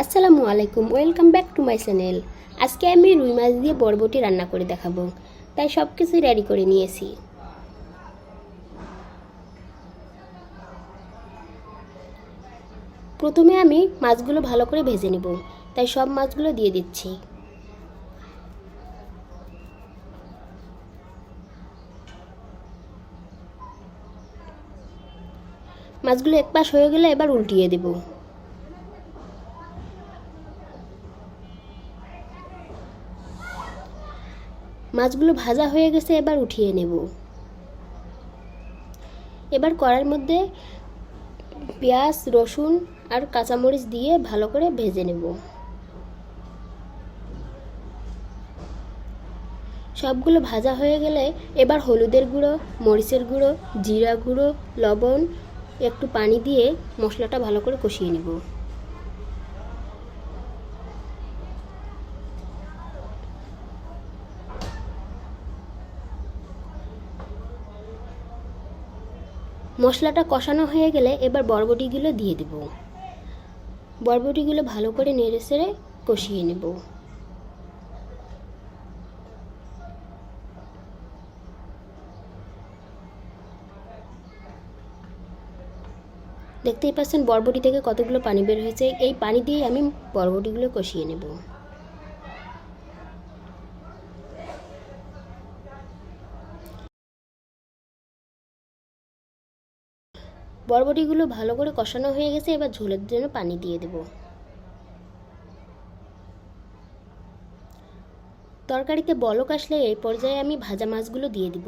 আসসালামু আলাইকুম, welcome back to my channel. আজকে আমি রুই মাছ দিয়ে বরবটি রান্না করে দেখাবো। তাই সব কিছু রেডি করে নিয়েছি। প্রথমে আমি মাছগুলো ভালো করে ভেজে নেব। তাই সব মাছগুলো দিয়ে দিচ্ছি। মাছগুলো এক পাশ হয়ে গেলে এবার উল্টিয়ে দেবো। মাছগুলো ভাজা হয়ে গেছে, এবার উঠিয়ে নেব। এবার কড়ার মধ্যে পেঁয়াজ, রসুন আর কাঁচামরিচ দিয়ে ভালো করে ভেজে নেব। সবগুলো ভাজা হয়ে গেলে এবার হলুদের গুঁড়ো, মরিচের গুঁড়ো, জিরা গুঁড়ো, লবণ, একটু পানি দিয়ে মশলাটা ভালো করে কষিয়ে নেব। মশলাটা কষানো হয়ে গেলে এবার বরবটিগুলো দিয়ে দেব। বরবটিগুলো ভালো করে নেড়ে সেড়ে কষিয়ে নেব। দেখতেই পাচ্ছেন বরবটি থেকে কতগুলো পানি বের হয়েছে। এই পানি দিয়ে আমি বরবটিগুলো কষিয়ে নেব। বরবটিগুলো ভালো করে কষানো হয়ে গেছে, এবার ঝোলের জন্য পানি দিয়ে দেব। তরকারিতে বলক আসলে এই পর্যায়ে আমি ভাজা মাছগুলো দিয়ে দিব।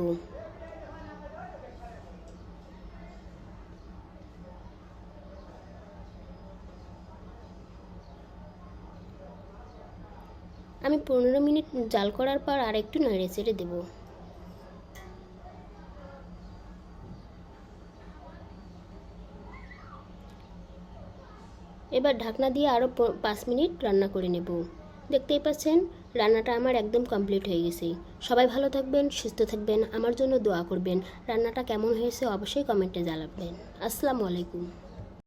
আমি পনেরো মিনিট জাল করার পর আর একটু নেড়ে চেড়ে দেবো। এবার ঢাকনা দিয়ে আরও পাঁচ মিনিট রান্না করে নেব। দেখতেই পাচ্ছেন, রান্নাটা আমার একদম কমপ্লিট হয়ে গেছে। সবাই ভালো থাকবেন, সুস্থ থাকবেন, আমার জন্য দোয়া করবেন। রান্নাটা কেমন হয়েছে অবশ্যই কমেন্টে জানাবেন। আসসালামু আলাইকুম।